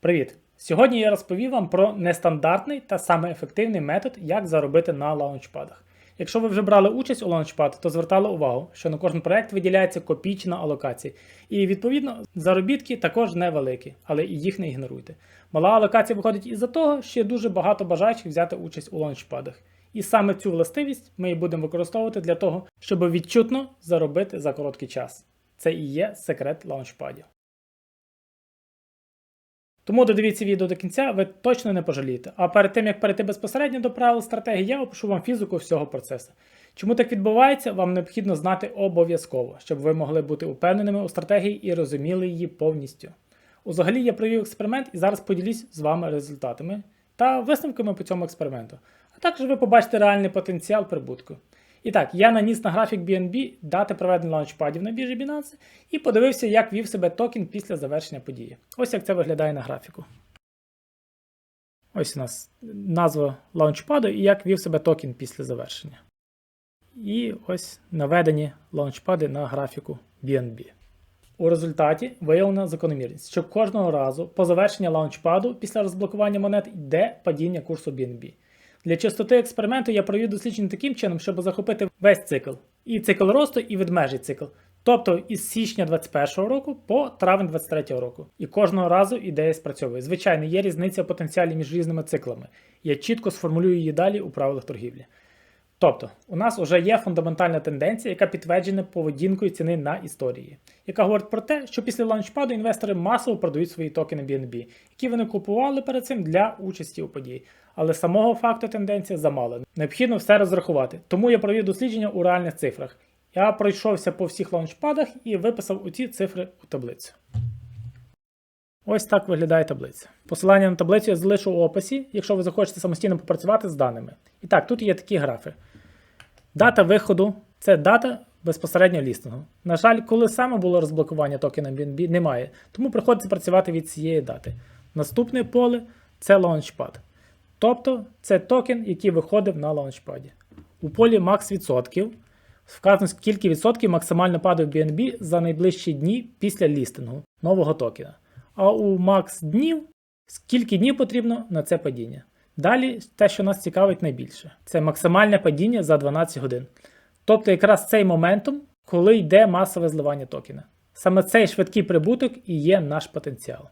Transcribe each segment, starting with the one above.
Привіт! Сьогодні я розповім вам про нестандартний та саме ефективний метод, як заробити на лаунчпадах. Якщо ви вже брали участь у лаунчпад, то звертали увагу, що на кожен проект виділяється копійчина алокація. І відповідно заробітки також невеликі, але і їх не ігноруйте. Мала алокація виходить із-за того, що є дуже багато бажаючих взяти участь у лаунчпадах. І саме цю властивість ми і будемо використовувати для того, щоб відчутно заробити за короткий час. Це і є секрет лаунчпадів. Тому додивіться відео до кінця, ви точно не пожалієте. А перед тим як перейти безпосередньо до правил стратегії, я опишу вам фізику всього процесу. Чому так відбувається, вам необхідно знати обов'язково, щоб ви могли бути упевненими у стратегії і розуміли її повністю. Узагалі я провів експеримент і зараз поділюсь з вами результатами та висновками по цьому експерименту. А також ви побачите реальний потенціал прибутку. І так, я наніс на графік BNB дати проведення лаунчпадів на біржі Binance і подивився, як вів себе токен після завершення події. Ось як це виглядає на графіку. Ось у нас назва лаунчпаду і як вів себе токен після завершення. І ось наведені лаунчпади на графіку BNB. У результаті виявлена закономірність, що кожного разу по завершенні лаунчпаду після розблокування монет йде падіння курсу BNB. Для чистоти експерименту я провів дослідження таким чином, щоб захопити весь цикл. І цикл росту, і ведмежий цикл. Тобто із січня 2021 року по травень 2023 року. І кожного разу ідея спрацьовує. Звичайно, є різниця в потенціалі між різними циклами. Я чітко сформулюю її далі у правилах торгівлі. Тобто, у нас вже є фундаментальна тенденція, яка підтверджена поведінкою ціни на історії, яка говорить про те, що після лаунчпаду інвестори масово продають свої токени BNB, які вони купували перед цим для участі у події. Але самого факту тенденція замало. Необхідно все розрахувати. Тому я провів дослідження у реальних цифрах. Я пройшовся по всіх лаунчпадах і виписав у ці цифри у таблицю. Ось так виглядає таблиця. Посилання на таблицю я залишу у описі, якщо ви захочете самостійно попрацювати з даними. І так, тут є такі графи. Дата виходу це дата безпосередньо лістингу. На жаль, коли саме було розблокування токена BNB, немає, тому приходиться працювати від цієї дати. Наступне поле це лаунчпад. Тобто це токен, який виходив на лаунчпаді. У полі макс відсотків вказано, скільки відсотків максимально падає BNB за найближчі дні після лістингу нового токена. А у макс днів скільки днів потрібно на це падіння. Далі те, що нас цікавить найбільше, це максимальне падіння за 12 годин. Тобто якраз цей моментум, коли йде масове зливання токена. Саме цей швидкий прибуток і є наш потенціал.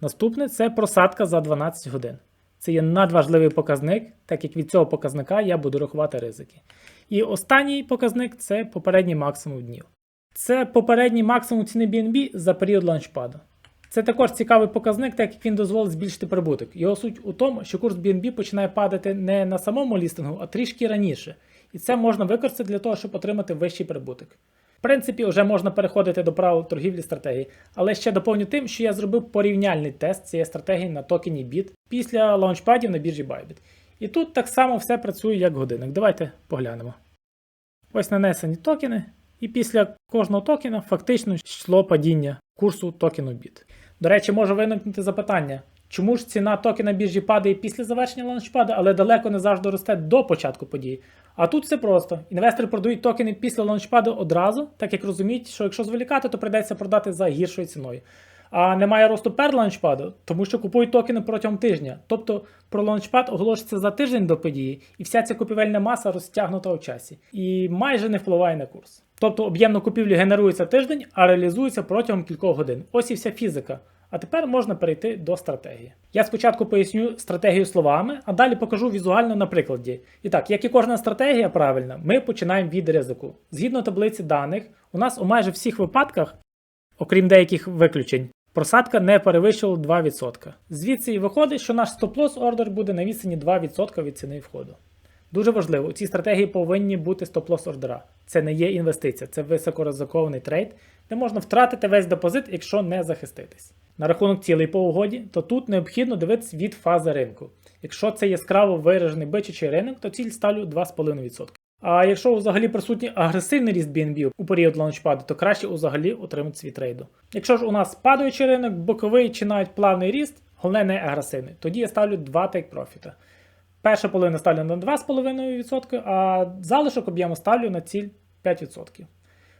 Наступне це просадка за 12 годин. Це є надважливий показник, так як від цього показника я буду рахувати ризики. І останній показник це попередній максимум днів. Це попередній максимум ціни BNB за період лаунчпаду. Це також цікавий показник, так як він дозволить збільшити прибуток. Його суть у тому, що курс BNB починає падати не на самому лістингу, а трішки раніше. І це можна використати для того, щоб отримати вищий прибуток. В принципі, вже можна переходити до правил торгівлі стратегії, але ще доповню тим, що я зробив порівняльний тест цієї стратегії на токені BIT після лаунчпадів на біржі Bybit. І тут так само все працює як годинник. Давайте поглянемо. Ось нанесені токени, і після кожного токена фактично йшло падіння курсу токену BIT. До речі, може виникнути запитання, чому ж ціна токена біржі падає після завершення лаунчпаду, але далеко не завжди росте до початку події. А тут все просто. Інвестори продають токени після лаунчпаду одразу, так як розуміють, що якщо зволікати, то прийдеться продати за гіршою ціною. А немає росту пер лаунчпаду, тому що купують токени протягом тижня. Тобто про лаунчпад оголошується за тиждень до події, і вся ця купівельна маса розтягнута у часі і майже не впливає на курс. Тобто об'єм купівлі генерується тиждень, а реалізується протягом кількох годин. Ось і вся фізика. А тепер можна перейти до стратегії. Я спочатку поясню стратегію словами, а далі покажу візуально на прикладі. І так, як і кожна стратегія правильна, ми починаємо від ризику. Згідно таблиці даних, у нас у майже всіх випадках, окрім деяких виключень, просадка не перевищувала 2%. Звідси і виходить, що наш стоп-лосс ордер буде на відстані 2% від ціни входу. Дуже важливо, у цій стратегії повинні бути стоп-лосс ордера. Це не є інвестиція, це високоризикований трейд, де можна втратити весь депозит, якщо не захиститись. На рахунок цілей по угоді, то тут необхідно дивитися від фази ринку. Якщо це яскраво виражений бичачий ринок, то ціль ставлю 2,5%. А якщо взагалі присутній агресивний ріст BNB у період лаунчпаду, то краще взагалі отримати свій трейду. Якщо ж у нас падаючий ринок, боковий чи навіть плавний ріст, головне не агресивний, тоді я ставлю 2 тейк профіта. Перша половина ставлю на 2,5%, а залишок об'єму ставлю на ціль 5%.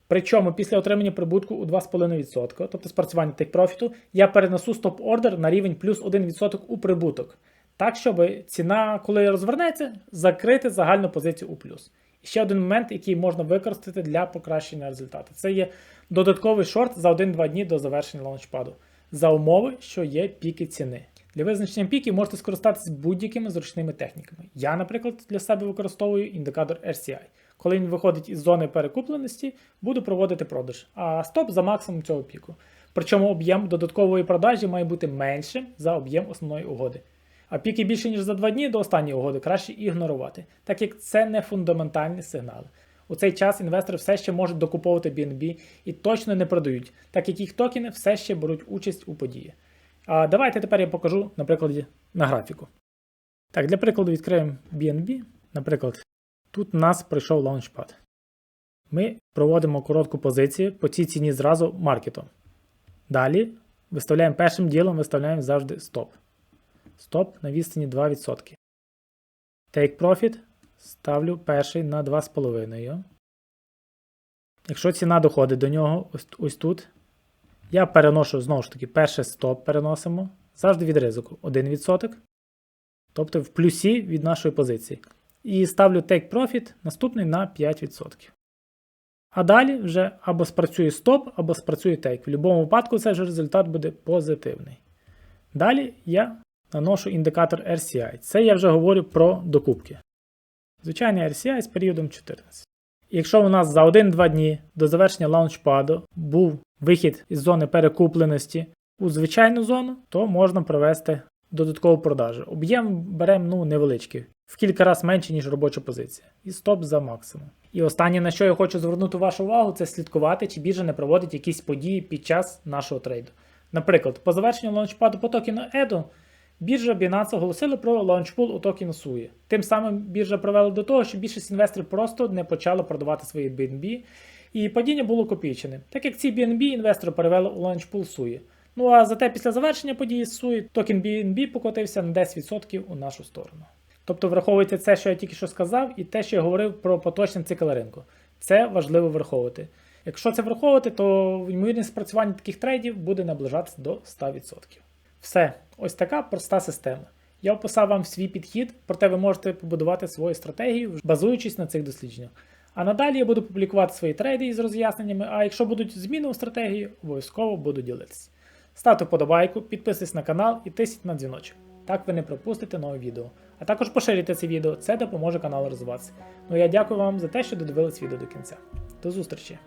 Причому після отримання прибутку у 2,5%, тобто спрацювання тих профіту, я перенесу стоп-ордер на рівень плюс 1% у прибуток. Так, щоб ціна, коли розвернеться, закрити загальну позицію у плюс. І ще один момент, який можна використати для покращення результату. Це є додатковий шорт за 1-2 дні до завершення лаунчпаду. За умови, що є піки ціни. Для визначення піків можете скористатися будь-якими зручними техніками. Я, наприклад, для себе використовую індикатор RCI. Коли він виходить із зони перекупленості, буду проводити продаж, а стоп за максимум цього піку. Причому об'єм додаткової продажі має бути меншим за об'єм основної угоди. А піки більше ніж за 2 дні до останньої угоди краще ігнорувати, так як це не фундаментальні сигнали. У цей час інвестори все ще можуть докуповувати BNB і точно не продають, так як їх токени все ще беруть участь у події. А давайте тепер я покажу на прикладі на графіку. Так, для прикладу відкриємо BNB. Наприклад, тут у нас прийшов лаунчпад. Ми проводимо коротку позицію по цій ціні зразу маркетом. Далі виставляємо першим ділом, виставляємо завжди стоп. Стоп на відстані 2%. Take Profit ставлю перший на 2,5. Якщо ціна доходить до нього, ось, ось тут, я переношу знову ж таки перший стоп переносимо. Завжди від ризику 1%. Тобто в плюсі від нашої позиції. І ставлю Take Profit наступний на 5%. А далі вже або спрацює стоп, або спрацює take. В будь-якому випадку цей же результат буде позитивний. Далі я наношу індикатор RCI. Це я вже говорю про докупки. Звичайний RCI з періодом 14. Якщо у нас за 1-2 дні до завершення лаунчпаду був вихід із зони перекупленості у звичайну зону, то можна провести додаткову продажу. Об'єм беремо ну, невеличкий, в кілька разів менше, ніж робоча позиція. І стоп за максимум. І останнє, на що я хочу звернути вашу увагу, це слідкувати, чи біржа не проводить якісь події під час нашого трейду. Наприклад, по завершенню лаунчпаду по токену EDO біржа Binance оголосила про лаунчпул у токену SUI. Тим самим біржа привела до того, що більшість інвесторів просто не почали продавати свої BNB, і падіння було копійчене, так як ці BNB інвестори перевели у лаунчпул SUI. Ну а зате після завершення події SUI токен BNB покотився на 10% у нашу сторону. Тобто враховуйте це, що я тільки що сказав, і те, що я говорив про поточний цикл ринку. Це важливо враховувати. Якщо це враховувати, то ймовірність спрацювання таких трейдів буде наближатися до 100%. Все, ось така проста система. Я описав вам свій підхід, проте ви можете побудувати свою стратегію, базуючись на цих дослідженнях. А надалі я буду публікувати свої трейди із роз'ясненнями, а якщо будуть зміни у стратегії, обов'язково буду ділитися. Ставте вподобайку, підписуйтесь на канал і тисніть на дзвіночок. Так ви не пропустите нове відео. А також поширюйте це відео, це допоможе каналу розвиватися. Ну я дякую вам за те, що додивились відео до кінця. До зустрічі!